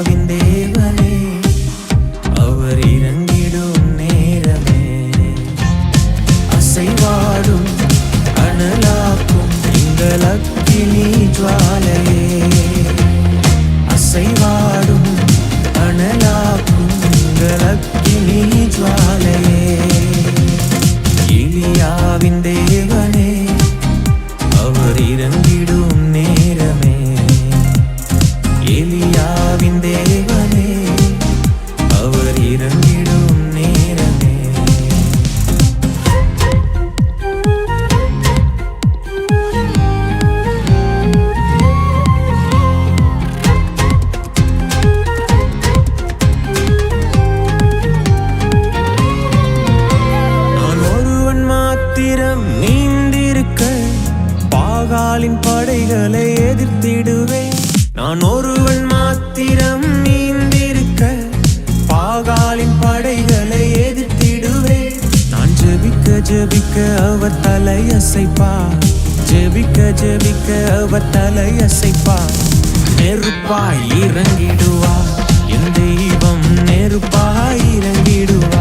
കർത്താവിൻ്റെ அவ அவர் தலையசைப்பா. ஜெபிக்க ஜெபிக்க அவர் தலையசைப்பா. நெருப்பாய் இறங்கிடுவா. என் தெய்வம் நெருப்பாய் இறங்கிடுவா.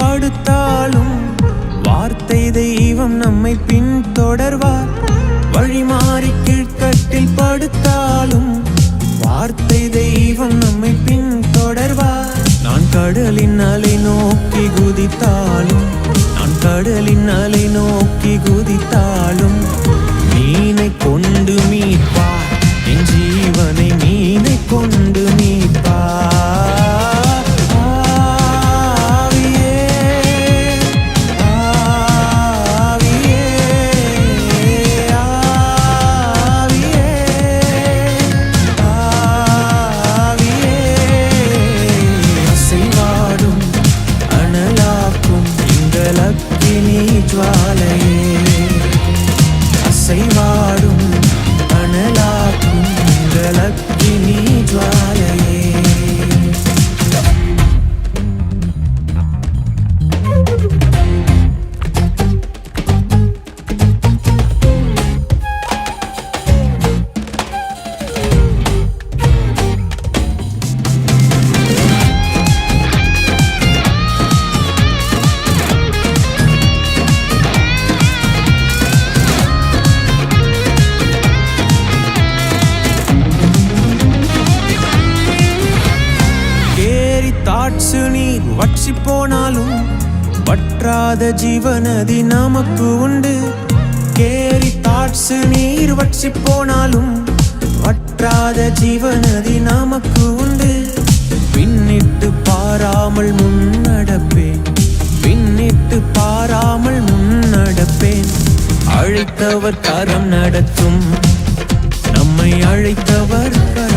படுத்தாலும் வார்த்தை தெய்வம் நம்மை பின்தொடர்வார். வழிமாறி கீழ்கட்டில் படுத்தாலும் வார்த்தை தெய்வம் நம்மை பின்தொடர்வார். நான் கடலின் அலை நோக்கி குதித்தாலும் நான் கடலின் அலை நோக்கி குதித்தாலும் மீனை கொண்டு மீட்பார். என் ஜீவனை மீனை கொண்டு நீர் போனாலும் வற்றாத ஜீவனதி நமக்கு உண்டு. கேரி தாட்ஸ் நீர் வற்றி போனாலும் வற்றாத ஜீவனதி நமக்கு உண்டு. பின்னிட்டு பாராமல் முன்னடப்பேன் பின்னிட்டு பாராமல் முன்னடப்பேன் அழைத்தவர் கரம் நடத்தும் நம்மை அழைத்தவர் கரம்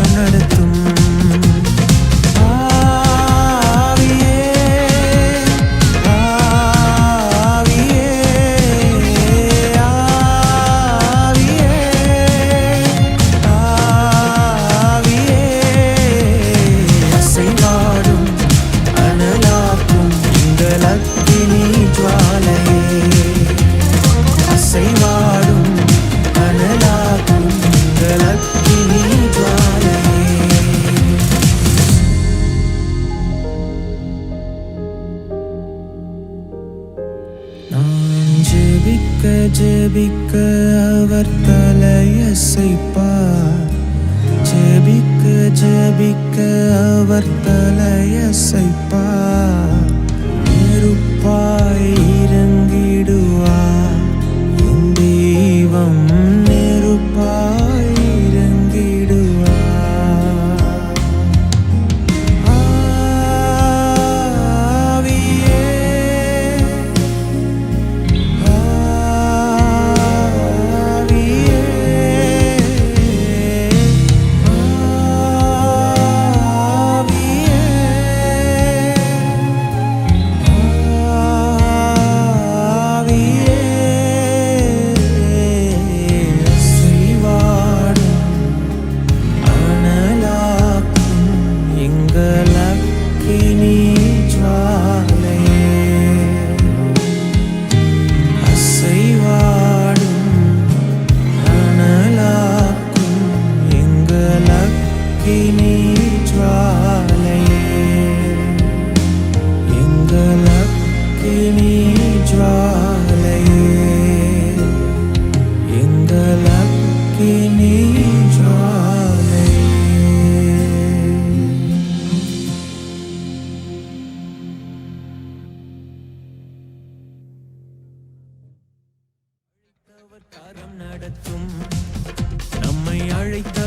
ஜெபிக்க அவர் தலையசைப்பார் ஜெபிக்க ஜெபிக்க அவர் தலையசைப்பார் நடத்தும் நம்மை அழைத்த